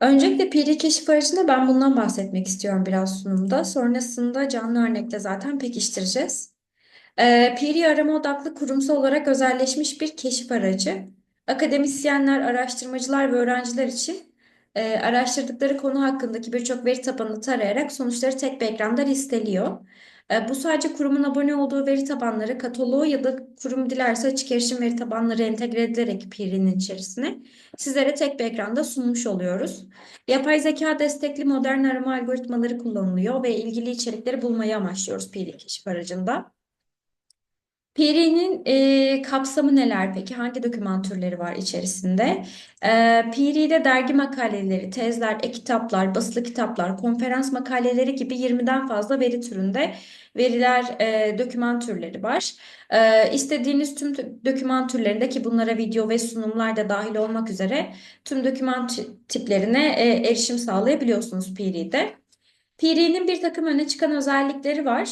Öncelikle piri keşif aracında ben bundan bahsetmek istiyorum biraz sunumda. Sonrasında canlı örnekle zaten pekiştireceğiz. Ee, Piri arama odaklı kurumsal olarak özelleşmiş bir keşif aracı. Akademisyenler, araştırmacılar ve öğrenciler için e, araştırdıkları konu hakkındaki birçok veri tabanını tarayarak sonuçları tek bir ekranda listeliyor. E, bu sadece kurumun abone olduğu veri tabanları, kataloğu ya da kurum dilerse açık erişim veri tabanları entegre edilerek Piri'nin içerisine sizlere tek bir ekranda sunmuş oluyoruz. Yapay zeka destekli modern arama algoritmaları kullanılıyor ve ilgili içerikleri bulmayı amaçlıyoruz Piri keşif aracında. Piri'nin e, kapsamı neler peki? Hangi doküman türleri var içerisinde? E, Piri'de dergi makaleleri, tezler, e-kitaplar, basılı kitaplar, konferans makaleleri gibi 20'den fazla veri türünde veriler, e, doküman türleri var. E, istediğiniz tüm doküman türlerinde ki bunlara video ve sunumlar da dahil olmak üzere tüm doküman tiplerine e, erişim sağlayabiliyorsunuz Piri'de. Piri'nin bir takım öne çıkan özellikleri var.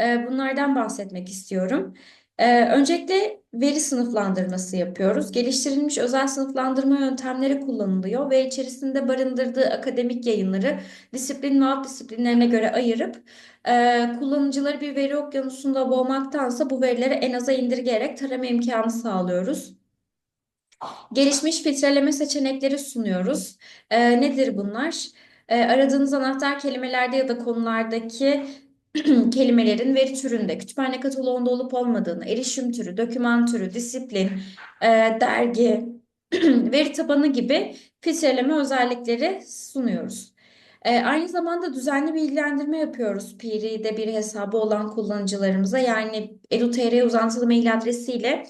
E, bunlardan bahsetmek istiyorum. Ee, öncelikle veri sınıflandırması yapıyoruz. Geliştirilmiş özel sınıflandırma yöntemleri kullanılıyor ve içerisinde barındırdığı akademik yayınları disiplin ve alt disiplinlerine göre ayırıp e, kullanıcıları bir veri okyanusunda boğmaktansa bu verileri en aza indirgeyerek tarama imkanı sağlıyoruz. Gelişmiş filtreleme seçenekleri sunuyoruz. E, nedir bunlar? E, aradığınız anahtar kelimelerde ya da konulardaki kelimelerin veri türünde, kütüphane kataloğunda olup olmadığını, erişim türü, doküman türü, disiplin, e, dergi, veri tabanı gibi filtreleme özellikleri sunuyoruz. E, aynı zamanda düzenli bilgilendirme yapıyoruz Piri'de bir hesabı olan kullanıcılarımıza. Yani edu.tr uzantılı mail adresiyle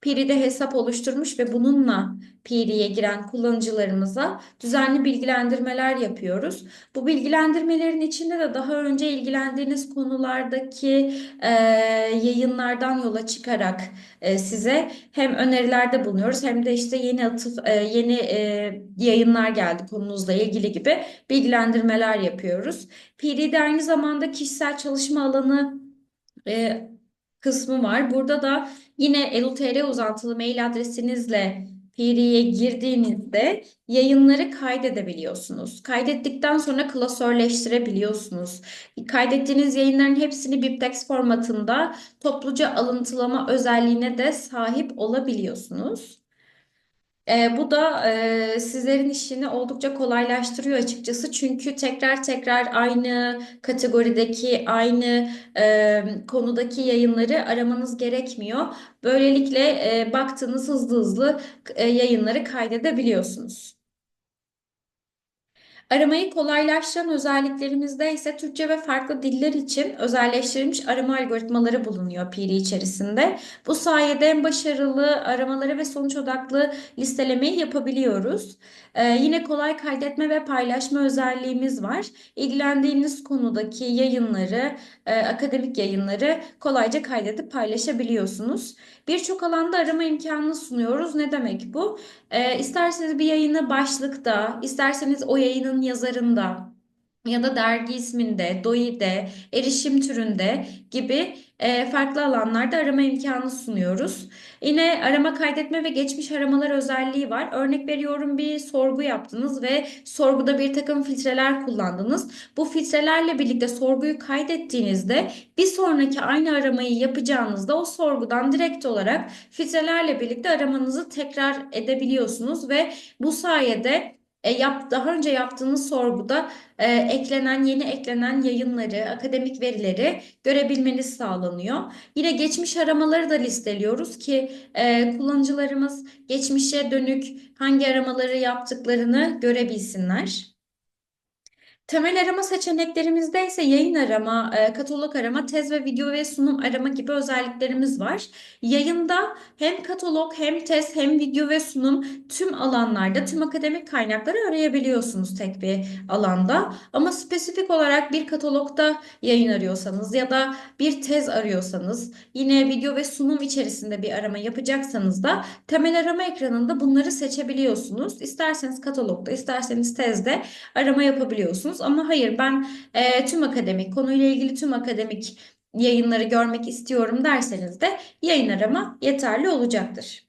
Piri'de hesap oluşturmuş ve bununla Piri'ye giren kullanıcılarımıza düzenli bilgilendirmeler yapıyoruz. Bu bilgilendirmelerin içinde de daha önce ilgilendiğiniz konulardaki e, yayınlardan yola çıkarak e, size hem önerilerde bulunuyoruz hem de işte yeni atıf, e, yeni e, yayınlar geldi konunuzla ilgili gibi bilgilendirmeler yapıyoruz. Piri'de aynı zamanda kişisel çalışma alanı e, kısmı var. Burada da yine edu.tr uzantılı mail adresinizle Piri'ye girdiğinizde yayınları kaydedebiliyorsunuz. Kaydettikten sonra klasörleştirebiliyorsunuz. Kaydettiğiniz yayınların hepsini BibTeX formatında topluca alıntılama özelliğine de sahip olabiliyorsunuz. E, bu da e, sizlerin işini oldukça kolaylaştırıyor açıkçası. Çünkü tekrar tekrar aynı kategorideki, aynı e, konudaki yayınları aramanız gerekmiyor. Böylelikle e, baktığınız hızlı hızlı e, yayınları kaydedebiliyorsunuz. Aramayı kolaylaştıran özelliklerimizde ise Türkçe ve farklı diller için özelleştirilmiş arama algoritmaları bulunuyor Piri içerisinde. Bu sayede en başarılı aramaları ve sonuç odaklı listelemeyi yapabiliyoruz. Ee, yine kolay kaydetme ve paylaşma özelliğimiz var. İlgilendiğiniz konudaki yayınları, e, akademik yayınları kolayca kaydedip paylaşabiliyorsunuz. Birçok alanda arama imkanını sunuyoruz. Ne demek bu? E, isterseniz bir yayını başlıkta, isterseniz o yayının yazarında ya da dergi isminde, DOI'de, erişim türünde gibi e, farklı alanlarda arama imkanı sunuyoruz. Yine arama kaydetme ve geçmiş aramalar özelliği var. Örnek veriyorum bir sorgu yaptınız ve sorguda bir takım filtreler kullandınız. Bu filtrelerle birlikte sorguyu kaydettiğinizde bir sonraki aynı aramayı yapacağınızda o sorgudan direkt olarak filtrelerle birlikte aramanızı tekrar edebiliyorsunuz ve bu sayede e, yap, daha önce yaptığınız sorguda e, eklenen, yeni eklenen yayınları, akademik verileri görebilmeniz sağlanıyor. Yine geçmiş aramaları da listeliyoruz ki e, kullanıcılarımız geçmişe dönük hangi aramaları yaptıklarını görebilsinler. Temel arama seçeneklerimizde ise yayın arama, e, katalog arama, tez ve video ve sunum arama gibi özelliklerimiz var. Yayında hem katalog hem tez hem video ve sunum tüm alanlarda tüm akademik kaynakları arayabiliyorsunuz tek bir alanda. Ama spesifik olarak bir katalogda yayın arıyorsanız ya da bir tez arıyorsanız yine video ve sunum içerisinde bir arama yapacaksanız da temel arama ekranında bunları seçebiliyorsunuz. İsterseniz katalogda isterseniz tezde arama yapabiliyorsunuz istiyorsunuz ama hayır ben e, tüm akademik konuyla ilgili tüm akademik yayınları görmek istiyorum derseniz de yayın arama yeterli olacaktır.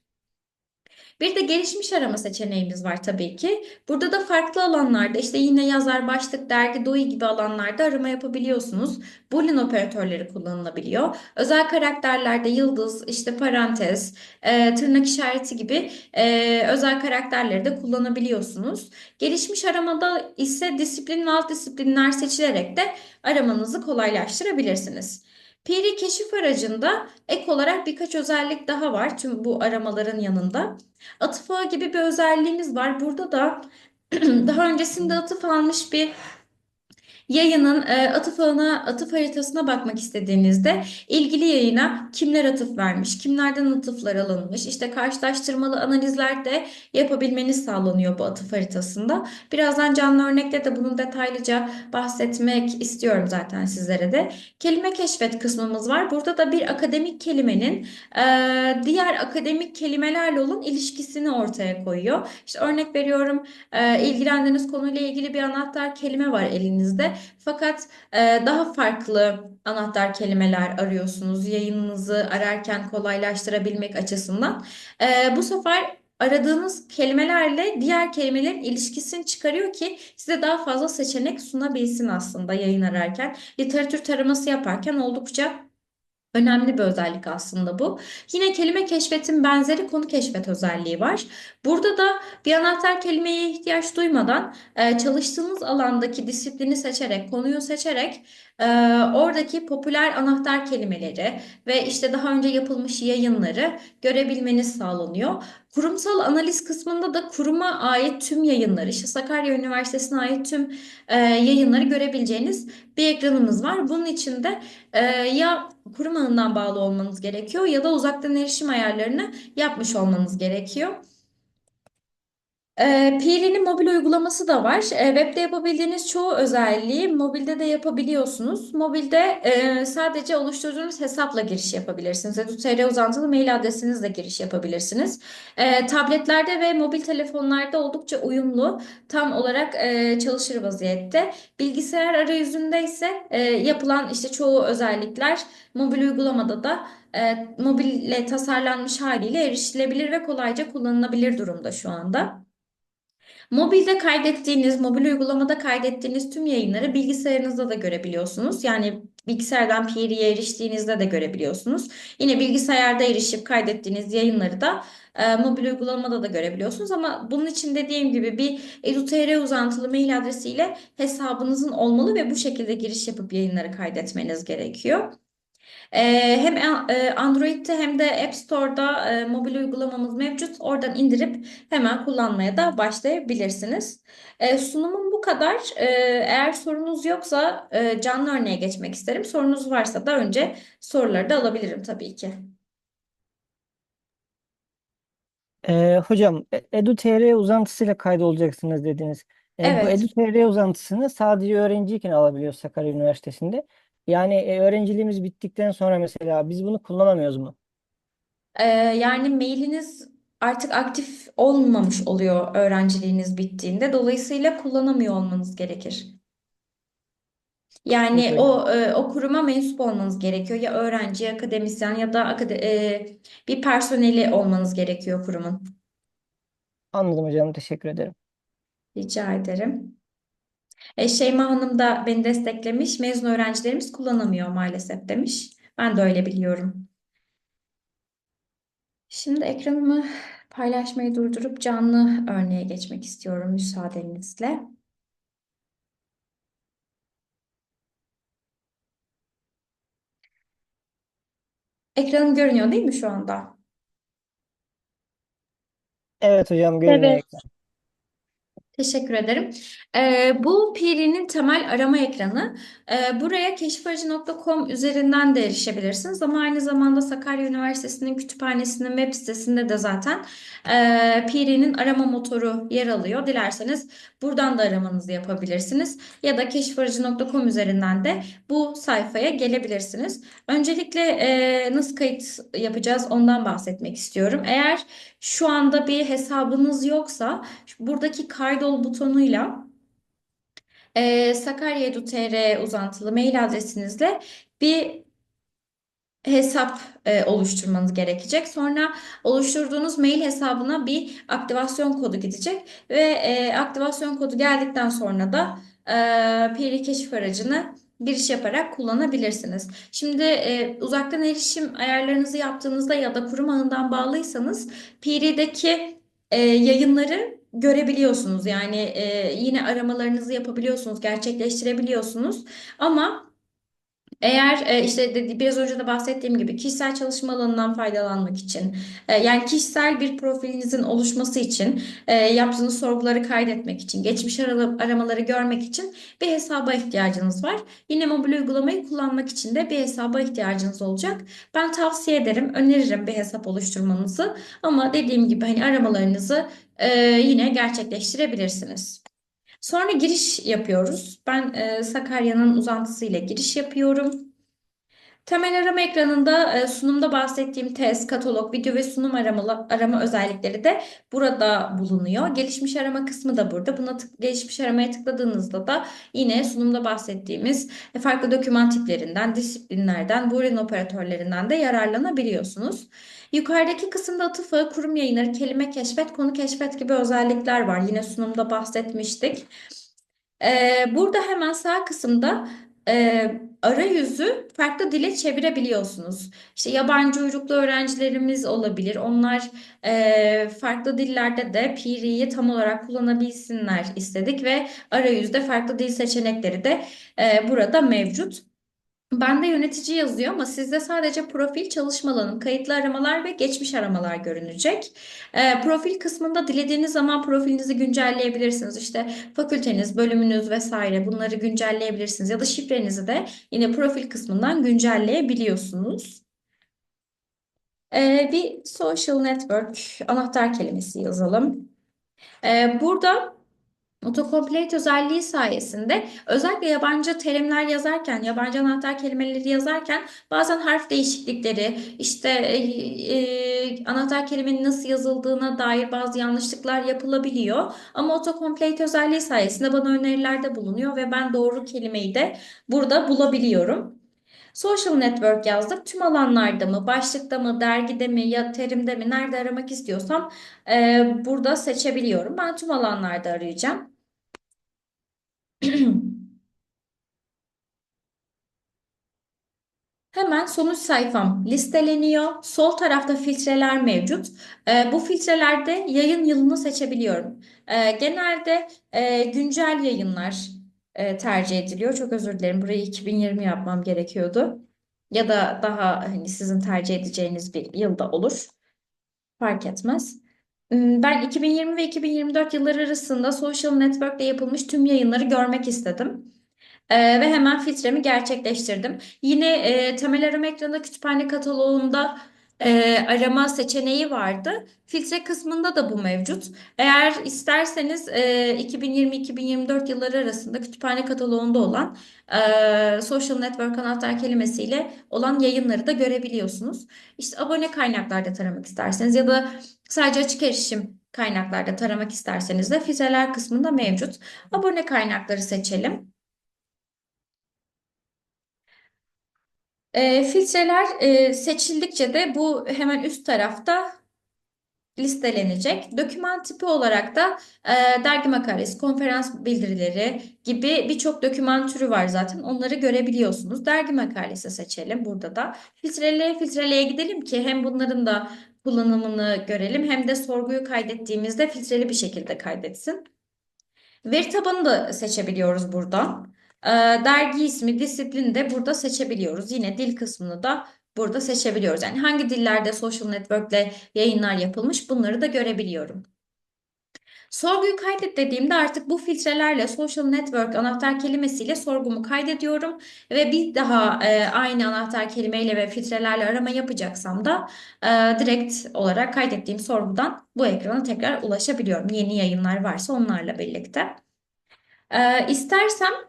Bir de gelişmiş arama seçeneğimiz var tabii ki. Burada da farklı alanlarda işte yine yazar, başlık, dergi, DOI gibi alanlarda arama yapabiliyorsunuz. Boolean operatörleri kullanılabiliyor. Özel karakterlerde yıldız, işte parantez, e, tırnak işareti gibi e, özel karakterleri de kullanabiliyorsunuz. Gelişmiş aramada ise disiplin ve alt disiplinler seçilerek de aramanızı kolaylaştırabilirsiniz. Piri keşif aracında ek olarak birkaç özellik daha var tüm bu aramaların yanında. Atıf ağı gibi bir özelliğimiz var. Burada da daha öncesinde atıf almış bir Yayının e, atıf ağına, atıf haritasına bakmak istediğinizde ilgili yayına kimler atıf vermiş, kimlerden atıflar alınmış, işte karşılaştırmalı analizler de yapabilmeniz sağlanıyor bu atıf haritasında. Birazdan canlı örnekte de bunun detaylıca bahsetmek istiyorum zaten sizlere de. Kelime keşfet kısmımız var. Burada da bir akademik kelimenin e, diğer akademik kelimelerle olan ilişkisini ortaya koyuyor. İşte örnek veriyorum, e, ilgilendiğiniz konuyla ilgili bir anahtar kelime var elinizde. Fakat e, daha farklı anahtar kelimeler arıyorsunuz yayınınızı ararken kolaylaştırabilmek açısından. E, bu sefer aradığınız kelimelerle diğer kelimelerin ilişkisini çıkarıyor ki size daha fazla seçenek sunabilsin aslında yayın ararken. Literatür taraması yaparken oldukça Önemli bir özellik aslında bu. Yine kelime keşfetin benzeri konu keşfet özelliği var. Burada da bir anahtar kelimeye ihtiyaç duymadan çalıştığınız alandaki disiplini seçerek, konuyu seçerek e, oradaki popüler anahtar kelimeleri ve işte daha önce yapılmış yayınları görebilmeniz sağlanıyor. Kurumsal analiz kısmında da kuruma ait tüm yayınları, işte Sakarya Üniversitesi'ne ait tüm e, yayınları görebileceğiniz bir ekranımız var. Bunun için de e, ya kurum ağından bağlı olmanız gerekiyor ya da uzaktan erişim ayarlarını yapmış olmanız gerekiyor. E, Piri'nin mobil uygulaması da var. E, webde yapabildiğiniz çoğu özelliği mobilde de yapabiliyorsunuz. Mobilde e, sadece oluşturduğunuz hesapla giriş yapabilirsiniz. Edu.tr uzantılı mail adresinizle giriş yapabilirsiniz. E, tabletlerde ve mobil telefonlarda oldukça uyumlu, tam olarak e, çalışır vaziyette. Bilgisayar arayüzünde ise e, yapılan işte çoğu özellikler mobil uygulamada da e, mobille tasarlanmış haliyle erişilebilir ve kolayca kullanılabilir durumda şu anda. Mobilde kaydettiğiniz, mobil uygulamada kaydettiğiniz tüm yayınları bilgisayarınızda da görebiliyorsunuz. Yani bilgisayardan PD'ye eriştiğinizde de görebiliyorsunuz. Yine bilgisayarda erişip kaydettiğiniz yayınları da e, mobil uygulamada da görebiliyorsunuz. Ama bunun için dediğim gibi bir edu.tr uzantılı mail adresiyle hesabınızın olmalı ve bu şekilde giriş yapıp yayınları kaydetmeniz gerekiyor. Ee, hem e, Android'de hem de App Store'da e, mobil uygulamamız mevcut. Oradan indirip hemen kullanmaya da başlayabilirsiniz. E, sunumum bu kadar. E, eğer sorunuz yoksa e, canlı örneğe geçmek isterim. Sorunuz varsa da önce soruları da alabilirim tabii ki. Ee, hocam edu.tr uzantısıyla kaydolacaksınız dediniz. Ee, bu Evet. edu.tr uzantısını sadece öğrenciyken alabiliyoruz Sakarya Üniversitesi'nde. Yani e, öğrenciliğimiz bittikten sonra mesela biz bunu kullanamıyoruz mu? Ee, yani mailiniz artık aktif olmamış oluyor öğrenciliğiniz bittiğinde. Dolayısıyla kullanamıyor olmanız gerekir. Yani Böyle. o e, o kuruma mensup olmanız gerekiyor. Ya öğrenci, ya akademisyen ya da akade e, bir personeli olmanız gerekiyor kurumun. Anladım hocam teşekkür ederim. Rica ederim. E, Şeyma Hanım da beni desteklemiş. Mezun öğrencilerimiz kullanamıyor maalesef demiş. Ben de öyle biliyorum. Şimdi ekranımı paylaşmayı durdurup canlı örneğe geçmek istiyorum müsaadenizle. Ekranım görünüyor değil mi şu anda? Evet hocam görünüyor Evet. Teşekkür ederim. Ee, bu Piri'nin temel arama ekranı. Ee, buraya keşifaracı.com üzerinden de erişebilirsiniz. Ama aynı zamanda Sakarya Üniversitesi'nin kütüphanesinin web sitesinde de zaten e, Piri'nin arama motoru yer alıyor. Dilerseniz buradan da aramanızı yapabilirsiniz. Ya da keşifaracı.com üzerinden de bu sayfaya gelebilirsiniz. Öncelikle e, nasıl kayıt yapacağız ondan bahsetmek istiyorum. Eğer şu anda bir hesabınız yoksa buradaki kaydol butonuyla e, Sakarya.edu.tr uzantılı mail adresinizle bir hesap e, oluşturmanız gerekecek. Sonra oluşturduğunuz mail hesabına bir aktivasyon kodu gidecek ve e, aktivasyon kodu geldikten sonra da e, Piri keşif aracını giriş yaparak kullanabilirsiniz. Şimdi e, uzaktan erişim ayarlarınızı yaptığınızda ya da kurum ağından bağlıysanız Piri'deki e, yayınları görebiliyorsunuz. Yani e, yine aramalarınızı yapabiliyorsunuz, gerçekleştirebiliyorsunuz. Ama eğer e, işte biraz önce de bahsettiğim gibi kişisel çalışma alanından faydalanmak için e, yani kişisel bir profilinizin oluşması için e, yaptığınız sorguları kaydetmek için geçmiş ara- aramaları görmek için bir hesaba ihtiyacınız var. Yine mobil uygulamayı kullanmak için de bir hesaba ihtiyacınız olacak. Ben tavsiye ederim, öneririm bir hesap oluşturmanızı ama dediğim gibi hani aramalarınızı yine gerçekleştirebilirsiniz. Sonra giriş yapıyoruz. Ben e, Sakarya'nın uzantısıyla giriş yapıyorum. Temel arama ekranında e, sunumda bahsettiğim test, katalog, video ve sunum arama, arama özellikleri de burada bulunuyor. Gelişmiş arama kısmı da burada. Buna tık, gelişmiş aramaya tıkladığınızda da yine sunumda bahsettiğimiz e, farklı doküman tiplerinden, disiplinlerden, Boolean operatörlerinden de yararlanabiliyorsunuz. Yukarıdaki kısımda atıf kurum yayınları, kelime keşfet, konu keşfet gibi özellikler var. Yine sunumda bahsetmiştik. Ee, burada hemen sağ kısımda e, arayüzü farklı dile çevirebiliyorsunuz. İşte yabancı uyruklu öğrencilerimiz olabilir. Onlar e, farklı dillerde de Piri'yi tam olarak kullanabilsinler istedik ve arayüzde farklı dil seçenekleri de e, burada mevcut. Bende yönetici yazıyor ama sizde sadece profil, çalışma alanı, kayıtlı aramalar ve geçmiş aramalar görünecek. Ee, profil kısmında dilediğiniz zaman profilinizi güncelleyebilirsiniz. İşte fakülteniz, bölümünüz vesaire bunları güncelleyebilirsiniz. Ya da şifrenizi de yine profil kısmından güncelleyebiliyorsunuz. Ee, bir social network anahtar kelimesi yazalım. Ee, burada Autocomplete özelliği sayesinde özellikle yabancı terimler yazarken, yabancı anahtar kelimeleri yazarken bazen harf değişiklikleri, işte e, e, anahtar kelimenin nasıl yazıldığına dair bazı yanlışlıklar yapılabiliyor. Ama autocomplete özelliği sayesinde bana önerilerde bulunuyor ve ben doğru kelimeyi de burada bulabiliyorum. Social network yazdık. Tüm alanlarda mı, başlıkta mı, dergide mi ya terimde mi, nerede aramak istiyorsam e, burada seçebiliyorum. Ben tüm alanlarda arayacağım. Hemen sonuç sayfam listeleniyor. Sol tarafta filtreler mevcut. Ee, bu filtrelerde yayın yılını seçebiliyorum. Ee, genelde e, güncel yayınlar e, tercih ediliyor. Çok özür dilerim. Burayı 2020 yapmam gerekiyordu. Ya da daha hani sizin tercih edeceğiniz bir yılda olur. Fark etmez. Hmm, Ben 2020 ve 2024 yılları arasında Social Network'te yapılmış tüm yayınları görmek istedim. Ee, ve hemen filtremi gerçekleştirdim. Yine e, temel arama ekranında kütüphane kataloğunda e, arama seçeneği vardı. Filtre kısmında da bu mevcut. Eğer isterseniz e, 2020-2024 yılları arasında kütüphane kataloğunda olan e, social network anahtar kelimesiyle olan yayınları da görebiliyorsunuz. İşte abone kaynaklarda taramak isterseniz ya da sadece açık erişim kaynaklarda taramak isterseniz de filtreler kısmında mevcut. Abone kaynakları seçelim. E, filtreler e, seçildikçe de bu hemen üst tarafta listelenecek. Doküman tipi olarak da e, dergi makalesi, konferans bildirileri gibi birçok doküman türü var zaten. Onları görebiliyorsunuz. Dergi makalesi seçelim burada da. Filtreleye filtreleye gidelim ki hem bunların da kullanımını görelim hem de sorguyu kaydettiğimizde filtreli bir şekilde kaydetsin. Veri tabanı da seçebiliyoruz buradan. Ee, dergi ismi, disiplini de burada seçebiliyoruz. Yine dil kısmını da burada seçebiliyoruz. Yani hangi dillerde social network'le yayınlar yapılmış bunları da görebiliyorum. Sorguyu kaydet dediğimde artık bu filtrelerle social network anahtar kelimesiyle sorgumu kaydediyorum ve bir daha e, aynı anahtar kelimeyle ve filtrelerle arama yapacaksam da e, direkt olarak kaydettiğim sorgudan bu ekrana tekrar ulaşabiliyorum. Yeni yayınlar varsa onlarla birlikte. E, istersem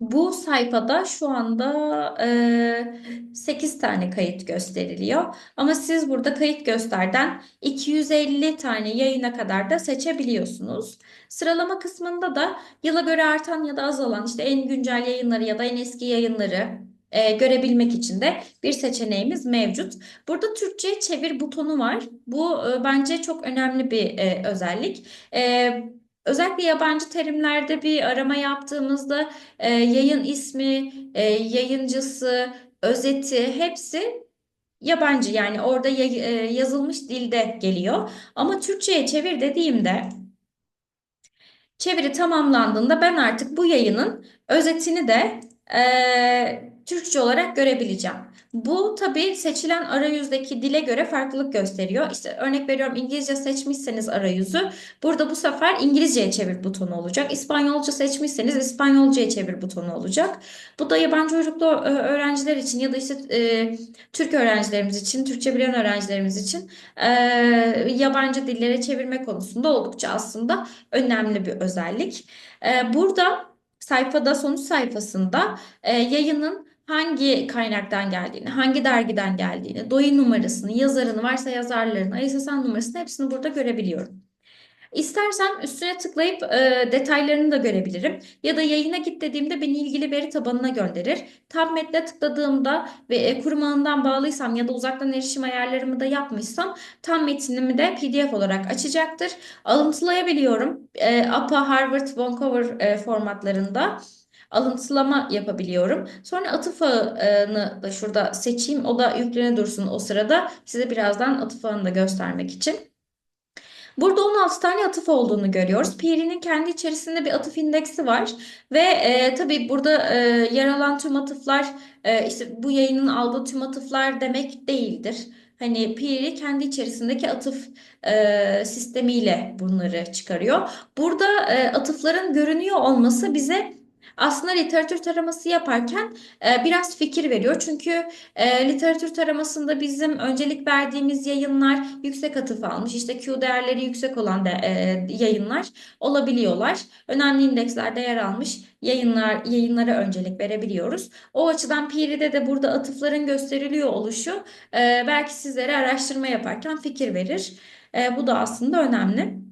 bu sayfada şu anda e, 8 tane kayıt gösteriliyor. Ama siz burada kayıt gösterden 250 tane yayına kadar da seçebiliyorsunuz. Sıralama kısmında da yıla göre artan ya da azalan işte en güncel yayınları ya da en eski yayınları e, görebilmek için de bir seçeneğimiz mevcut. Burada Türkçe çevir butonu var. Bu e, bence çok önemli bir e, özellik. E, özellikle yabancı terimlerde bir arama yaptığımızda e, yayın ismi, e, yayıncısı, özeti hepsi yabancı yani orada ya- e, yazılmış dilde geliyor. Ama Türkçe'ye çevir dediğimde Çeviri tamamlandığında ben artık bu yayının özetini de eee, Türkçe olarak görebileceğim. Bu tabii seçilen arayüzdeki dile göre farklılık gösteriyor. İşte örnek veriyorum İngilizce seçmişseniz arayüzü burada bu sefer İngilizceye çevir butonu olacak. İspanyolca seçmişseniz İspanyolcaya çevir butonu olacak. Bu da yabancı uyruklu e, öğrenciler için ya da işte e, Türk öğrencilerimiz için, Türkçe bilen öğrencilerimiz için e, yabancı dillere çevirme konusunda oldukça aslında önemli bir özellik. Ee, burada sayfada sonuç sayfasında e, yayının hangi kaynaktan geldiğini, hangi dergiden geldiğini, doyu numarasını, yazarını, varsa yazarlarını, ISSN numarasını hepsini burada görebiliyorum. İstersem üstüne tıklayıp e, detaylarını da görebilirim. Ya da yayına git dediğimde beni ilgili veri tabanına gönderir. Tam metne tıkladığımda ve e, kurum ağından bağlıysam ya da uzaktan erişim ayarlarımı da yapmışsam tam metnimi de PDF olarak açacaktır. Alıntılayabiliyorum. E, APA, Harvard, Vancouver e, formatlarında alıntılama yapabiliyorum. Sonra atıf ağını da şurada seçeyim. O da yüklene dursun o sırada. Size birazdan atıf ağını da göstermek için. Burada 16 tane atıf olduğunu görüyoruz. PR'nin kendi içerisinde bir atıf indeksi var ve e, tabii burada e, yer alan tüm atıflar e, işte bu yayının aldığı tüm atıflar demek değildir. Hani PR'i kendi içerisindeki atıf e, sistemiyle bunları çıkarıyor. Burada e, atıfların görünüyor olması bize aslında literatür taraması yaparken e, biraz fikir veriyor. Çünkü e, literatür taramasında bizim öncelik verdiğimiz yayınlar yüksek atıf almış. İşte Q değerleri yüksek olan de, e, yayınlar olabiliyorlar. Önemli indekslerde yer almış yayınlar yayınlara öncelik verebiliyoruz. O açıdan PR'de de burada atıfların gösteriliyor oluşu e, belki sizlere araştırma yaparken fikir verir. E, bu da aslında önemli.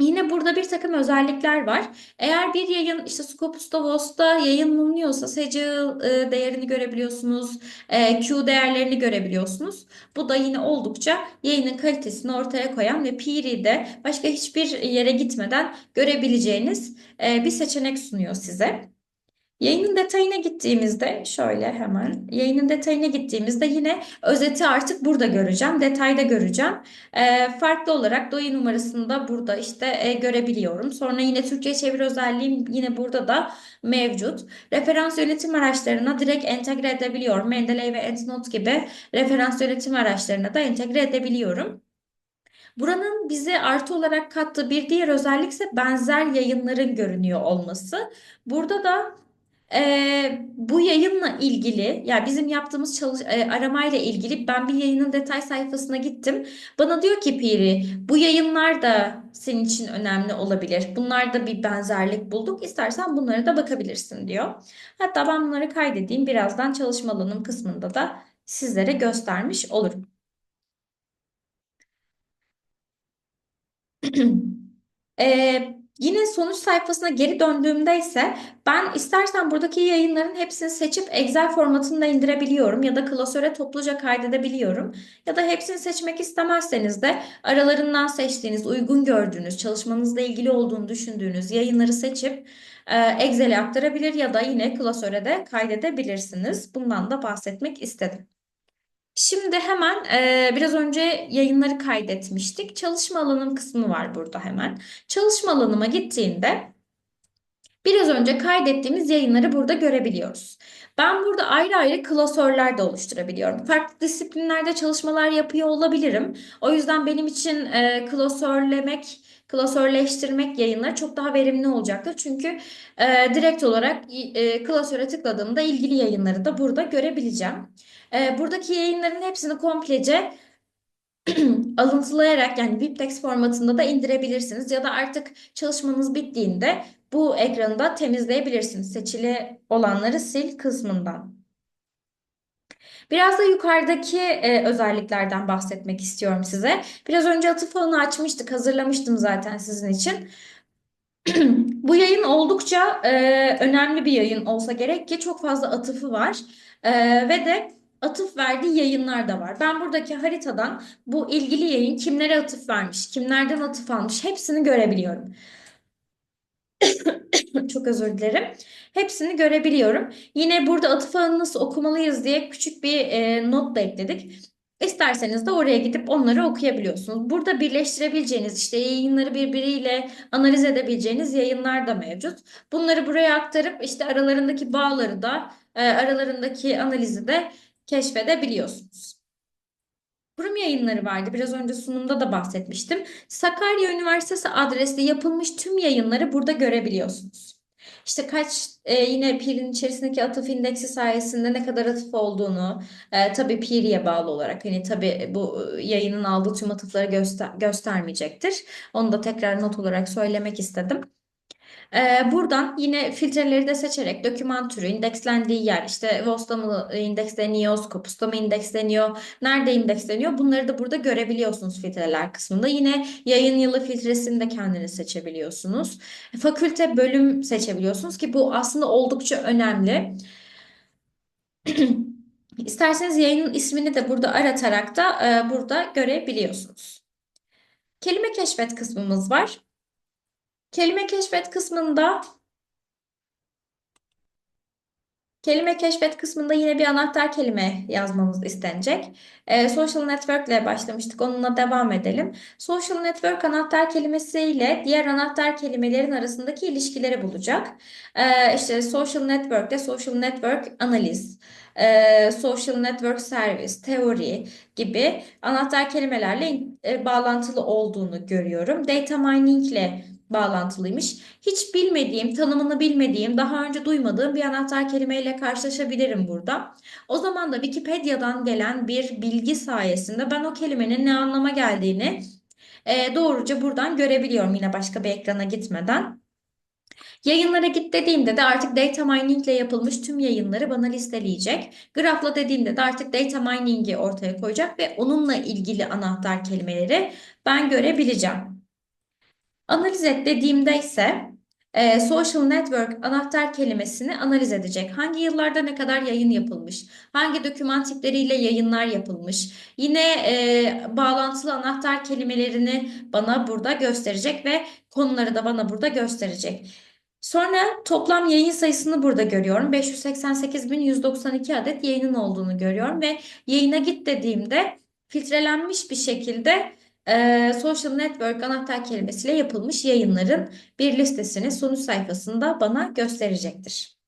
Yine burada bir takım özellikler var. Eğer bir yayın işte Scopus'ta, VOS'ta yayınlanıyorsa SC e, değerini görebiliyorsunuz, e, Q değerlerini görebiliyorsunuz. Bu da yine oldukça yayının kalitesini ortaya koyan ve PR'de başka hiçbir yere gitmeden görebileceğiniz e, bir seçenek sunuyor size. Yayının detayına gittiğimizde şöyle hemen yayının detayına gittiğimizde yine özeti artık burada göreceğim. Detayda göreceğim. Ee, farklı olarak doyu numarasını da burada işte e, görebiliyorum. Sonra yine Türkçe çeviri özelliğim yine burada da mevcut. Referans yönetim araçlarına direkt entegre edebiliyorum. Mendeley ve EndNote gibi referans yönetim araçlarına da entegre edebiliyorum. Buranın bize artı olarak kattığı bir diğer özellik ise benzer yayınların görünüyor olması. Burada da ee, bu yayınla ilgili yani bizim yaptığımız çalış e, aramayla ilgili ben bir yayının detay sayfasına gittim. Bana diyor ki Piri bu yayınlar da senin için önemli olabilir. Bunlarda bir benzerlik bulduk. İstersen bunlara da bakabilirsin diyor. Hatta ben bunları kaydedeyim. Birazdan çalışma alanım kısmında da sizlere göstermiş olurum. Ee, yine sonuç sayfasına geri döndüğümde ise ben istersen buradaki yayınların hepsini seçip Excel formatında indirebiliyorum ya da klasöre topluca kaydedebiliyorum. Ya da hepsini seçmek istemezseniz de aralarından seçtiğiniz, uygun gördüğünüz, çalışmanızla ilgili olduğunu düşündüğünüz yayınları seçip e, Excel'e aktarabilir ya da yine klasöre de kaydedebilirsiniz. Bundan da bahsetmek istedim. Şimdi hemen e, biraz önce yayınları kaydetmiştik. Çalışma alanım kısmı var burada hemen. Çalışma alanıma gittiğinde biraz önce kaydettiğimiz yayınları burada görebiliyoruz. Ben burada ayrı ayrı klasörler de oluşturabiliyorum. Farklı disiplinlerde çalışmalar yapıyor olabilirim. O yüzden benim için e, klasörlemek, klasörleştirmek yayınları çok daha verimli olacaktır. Çünkü e, direkt olarak e, klasöre tıkladığımda ilgili yayınları da burada görebileceğim. E, buradaki yayınların hepsini komplece alıntılayarak yani BibTeX formatında da indirebilirsiniz ya da artık çalışmanız bittiğinde bu ekranı da temizleyebilirsiniz. Seçili olanları sil kısmından. Biraz da yukarıdaki e, özelliklerden bahsetmek istiyorum size. Biraz önce atıf ağını açmıştık, hazırlamıştım zaten sizin için. Bu yayın oldukça e, önemli bir yayın olsa gerek ki çok fazla atıfı var E, ve de atıf verdiği yayınlar da var. Ben buradaki haritadan bu ilgili yayın kimlere atıf vermiş, kimlerden atıf almış hepsini görebiliyorum. Çok özür dilerim. Hepsini görebiliyorum. Yine burada atıf ağını nasıl okumalıyız diye küçük bir e, not da ekledik. İsterseniz de oraya gidip onları okuyabiliyorsunuz. Burada birleştirebileceğiniz işte yayınları birbiriyle analiz edebileceğiniz yayınlar da mevcut. Bunları buraya aktarıp işte aralarındaki bağları da e, aralarındaki analizi de keşfedebiliyorsunuz. Kurum yayınları vardı. Biraz önce sunumda da bahsetmiştim. Sakarya Üniversitesi adresli yapılmış tüm yayınları burada görebiliyorsunuz. İşte kaç e, yine Peer'in içerisindeki atıf indeksi sayesinde ne kadar atıf olduğunu e, tabii Peer'e bağlı olarak hani tabii bu yayının aldığı tüm atıfları göster göstermeyecektir. Onu da tekrar not olarak söylemek istedim. Ee, buradan yine filtreleri de seçerek doküman türü, indekslendiği yer, işte VOS'ta mı indeksleniyor, Scopus'ta mı indeksleniyor, nerede indeksleniyor bunları da burada görebiliyorsunuz filtreler kısmında. Yine yayın yılı filtresini de kendiniz seçebiliyorsunuz. Fakülte bölüm seçebiliyorsunuz ki bu aslında oldukça önemli. İsterseniz yayının ismini de burada aratarak da e, burada görebiliyorsunuz. Kelime keşfet kısmımız var. Kelime keşfet kısmında Kelime keşfet kısmında yine bir anahtar kelime yazmamız istenecek. Ee, social network ile başlamıştık. Onunla devam edelim. Social network anahtar kelimesiyle diğer anahtar kelimelerin arasındaki ilişkileri bulacak. Ee, işte social network'te social network analiz, e, social network service, teori gibi anahtar kelimelerle e, bağlantılı olduğunu görüyorum. Data mining ile bağlantılıymış. Hiç bilmediğim, tanımını bilmediğim, daha önce duymadığım bir anahtar kelimeyle karşılaşabilirim burada. O zaman da Wikipedia'dan gelen bir bilgi sayesinde ben o kelimenin ne anlama geldiğini e, doğruca buradan görebiliyorum yine başka bir ekrana gitmeden. Yayınlara git dediğimde de artık data mining ile yapılmış tüm yayınları bana listeleyecek. Graph'la dediğimde de artık data mining'i ortaya koyacak ve onunla ilgili anahtar kelimeleri ben görebileceğim. Analiz et dediğimde ise e, social network anahtar kelimesini analiz edecek. Hangi yıllarda ne kadar yayın yapılmış, hangi doküman tipleriyle yayınlar yapılmış. Yine e, bağlantılı anahtar kelimelerini bana burada gösterecek ve konuları da bana burada gösterecek. Sonra toplam yayın sayısını burada görüyorum. 588.192 adet yayının olduğunu görüyorum ve yayına git dediğimde filtrelenmiş bir şekilde e, social network anahtar kelimesiyle yapılmış yayınların bir listesini sonuç sayfasında bana gösterecektir.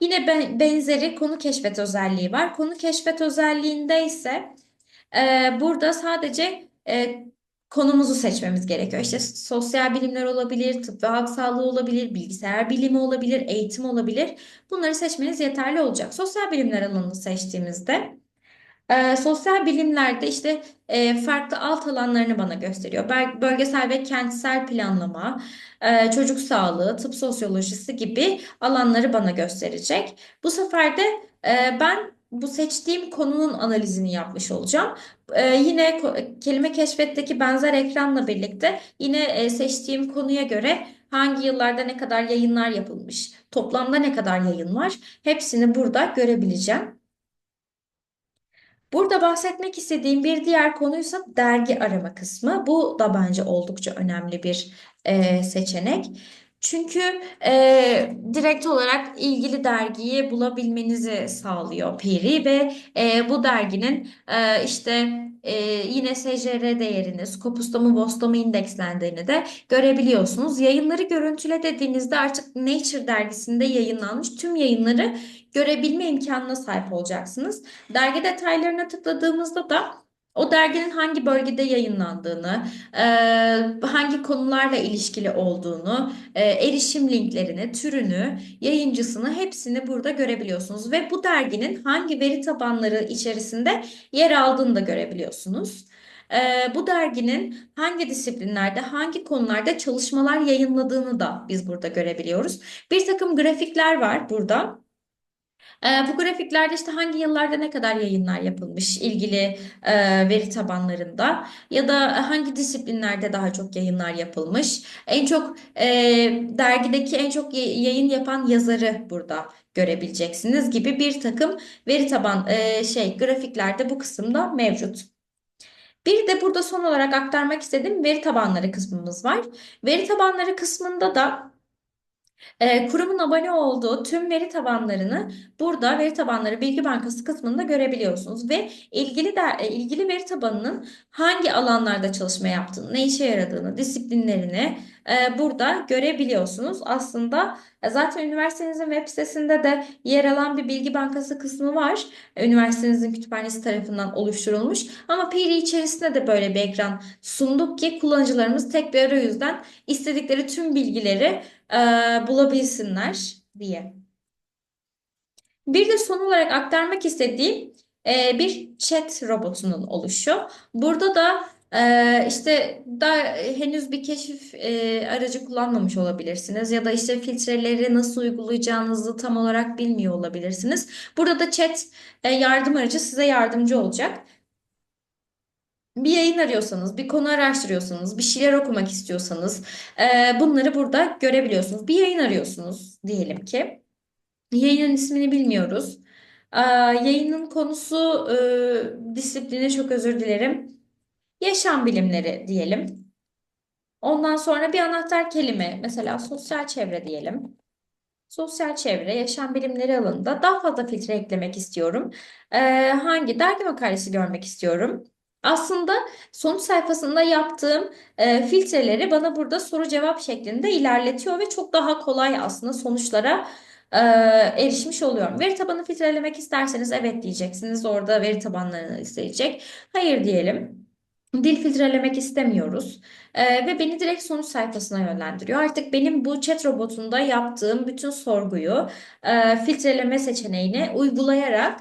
Yine benzeri konu keşfet özelliği var. Konu keşfet özelliğinde ise e, burada sadece e, konumuzu seçmemiz gerekiyor. İşte sosyal bilimler olabilir, tıp ve halk sağlığı olabilir, bilgisayar bilimi olabilir, eğitim olabilir. Bunları seçmeniz yeterli olacak. Sosyal bilimler alanını seçtiğimizde e, sosyal bilimlerde işte e, farklı alt alanlarını bana gösteriyor. Bölgesel ve kentsel planlama, e, çocuk sağlığı, tıp sosyolojisi gibi alanları bana gösterecek. Bu sefer de e, ben bu seçtiğim konunun analizini yapmış olacağım. Ee, yine kelime keşfetteki benzer ekranla birlikte yine e, seçtiğim konuya göre hangi yıllarda ne kadar yayınlar yapılmış, toplamda ne kadar yayın var, hepsini burada görebileceğim. Burada bahsetmek istediğim bir diğer konuysa dergi arama kısmı. Bu da bence oldukça önemli bir e, seçenek. Çünkü e, direkt olarak ilgili dergiyi bulabilmenizi sağlıyor Piri ve e, bu derginin e, işte e, yine SJR değerini, Scopus'ta mı VOS'ta mı indekslendiğini de görebiliyorsunuz. Yayınları görüntüle dediğinizde artık Nature dergisinde yayınlanmış tüm yayınları görebilme imkanına sahip olacaksınız. Dergi detaylarına tıkladığımızda da o derginin hangi bölgede yayınlandığını, e, hangi konularla ilişkili olduğunu, e, erişim linklerini, türünü, yayıncısını hepsini burada görebiliyorsunuz. Ve bu derginin hangi veri tabanları içerisinde yer aldığını da görebiliyorsunuz. E, bu derginin hangi disiplinlerde, hangi konularda çalışmalar yayınladığını da biz burada görebiliyoruz. Bir takım grafikler var burada. Bu grafiklerde işte hangi yıllarda ne kadar yayınlar yapılmış ilgili veri tabanlarında ya da hangi disiplinlerde daha çok yayınlar yapılmış. En çok dergideki en çok yayın yapan yazarı burada görebileceksiniz gibi bir takım veri taban şey grafiklerde bu kısımda mevcut. Bir de burada son olarak aktarmak istediğim veri tabanları kısmımız var. Veri tabanları kısmında da e, kurumun abone olduğu tüm veri tabanlarını burada veri tabanları bilgi bankası kısmında görebiliyorsunuz ve ilgili de, e, ilgili veri tabanının hangi alanlarda çalışma yaptığını, ne işe yaradığını, disiplinlerini e, burada görebiliyorsunuz. Aslında e, zaten üniversitenizin web sitesinde de yer alan bir bilgi bankası kısmı var. E, Üniversitenizin kütüphanesi tarafından oluşturulmuş. Ama Piri içerisinde de böyle bir ekran sunduk ki kullanıcılarımız tek bir arayüzden istedikleri tüm bilgileri e, bulabilsinler diye. Bir de son olarak aktarmak istediğim e, bir chat robotunun oluşu. Burada da e, işte da henüz bir keşif e, aracı kullanmamış olabilirsiniz ya da işte filtreleri nasıl uygulayacağınızı tam olarak bilmiyor olabilirsiniz. Burada da chat e, yardım aracı size yardımcı olacak. Bir yayın arıyorsanız, bir konu araştırıyorsanız, bir şeyler okumak istiyorsanız e, bunları burada görebiliyorsunuz. Bir yayın arıyorsunuz diyelim ki. Yayının ismini bilmiyoruz. Aa, yayının konusu, e, disiplini çok özür dilerim. Yaşam bilimleri diyelim. Ondan sonra bir anahtar kelime, mesela sosyal çevre diyelim. Sosyal çevre, yaşam bilimleri alanında daha fazla filtre eklemek istiyorum. Ee, hangi dergi makalesi görmek istiyorum? Aslında sonuç sayfasında yaptığım e, filtreleri bana burada soru cevap şeklinde ilerletiyor ve çok daha kolay aslında sonuçlara e, erişmiş oluyorum. Veri tabanı filtrelemek isterseniz evet diyeceksiniz. Orada veri tabanlarını isteyecek. Hayır diyelim. Dil filtrelemek istemiyoruz. Ee, ve beni direkt sonuç sayfasına yönlendiriyor. Artık benim bu chat robotunda yaptığım bütün sorguyu e, filtreleme seçeneğini uygulayarak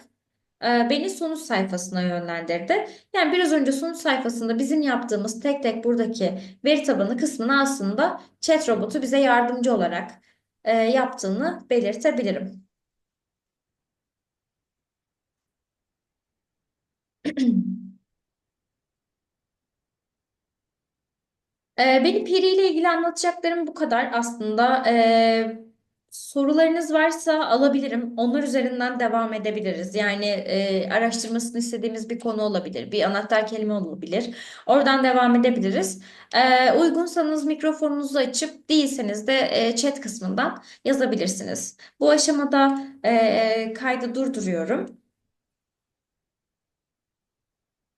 beni sonuç sayfasına yönlendirdi. Yani biraz önce sonuç sayfasında bizim yaptığımız tek tek buradaki veri tabanı kısmını aslında chat robotu bize yardımcı olarak e, yaptığını belirtebilirim. Ee, benim Piri ile ilgili anlatacaklarım bu kadar aslında. Sorularınız varsa alabilirim. Onlar üzerinden devam edebiliriz. Yani e, araştırmasını istediğimiz bir konu olabilir, bir anahtar kelime olabilir. Oradan devam edebiliriz. Ee, uygunsanız mikrofonunuzu açıp değilseniz de e, chat kısmından yazabilirsiniz. Bu aşamada e, kaydı durduruyorum.